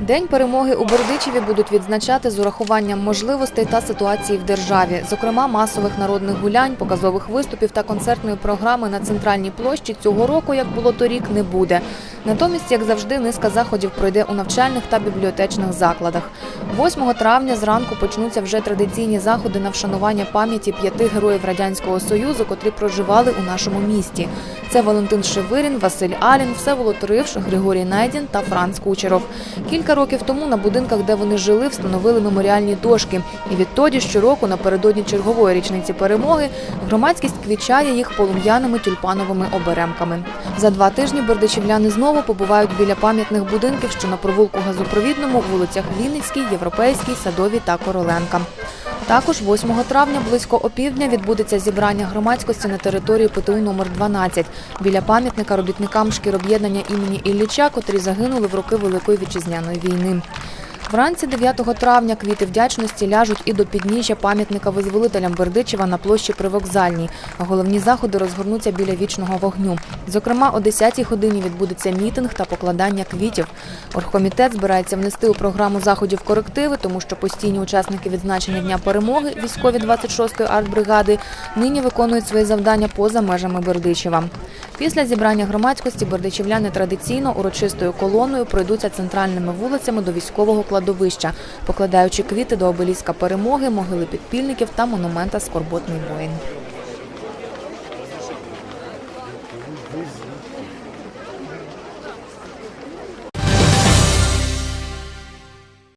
День перемоги у Бердичеві будуть відзначати з урахуванням можливостей та ситуації в державі, зокрема масових народних гулянь, показових виступів та концертної програми на центральній площі цього року, як було торік, не буде. Натомість, як завжди, низка заходів пройде у навчальних та бібліотечних закладах. 8 травня зранку почнуться вже традиційні заходи на вшанування пам'яті п'яти героїв радянського союзу, котрі проживали у нашому місті. Це Валентин Шевирін, Василь Алін, Всеволод Ривш, Григорій Найдін та Франц Кучеров. Кілька років тому на будинках, де вони жили, встановили меморіальні дошки. І відтоді щороку, напередодні чергової річниці перемоги, громадськість квічає їх полум'яними тюльпановими оберемками. За два тижні бердичівляни знову побувають біля пам'ятних будинків, що на провулку газопровідному, вулицях Вінницькій, Європейській, Садовій та Короленка. Також 8 травня близько опівдня відбудеться зібрання громадськості на території ПТУ номер 12 біля пам'ятника робітникам шкіроб'єднання імені Ілліча, котрі загинули в роки Великої вітчизняної війни. Вранці 9 травня квіти вдячності ляжуть і до підніжжя пам'ятника визволителям Бердичева на площі Привокзальній. А головні заходи розгорнуться біля вічного вогню. Зокрема, о 10-й годині відбудеться мітинг та покладання квітів. Оргкомітет збирається внести у програму заходів корективи, тому що постійні учасники відзначення Дня перемоги, військові 26-ї артбригади, нині виконують свої завдання поза межами Бердичева. Після зібрання громадськості бердичівляни традиційно урочистою колоною пройдуться центральними вулицями до військового кладовища, покладаючи квіти до обеліска перемоги, могили підпільників та монумента Скорботний воїн.